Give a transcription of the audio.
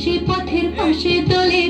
সে পথের পাশে দলে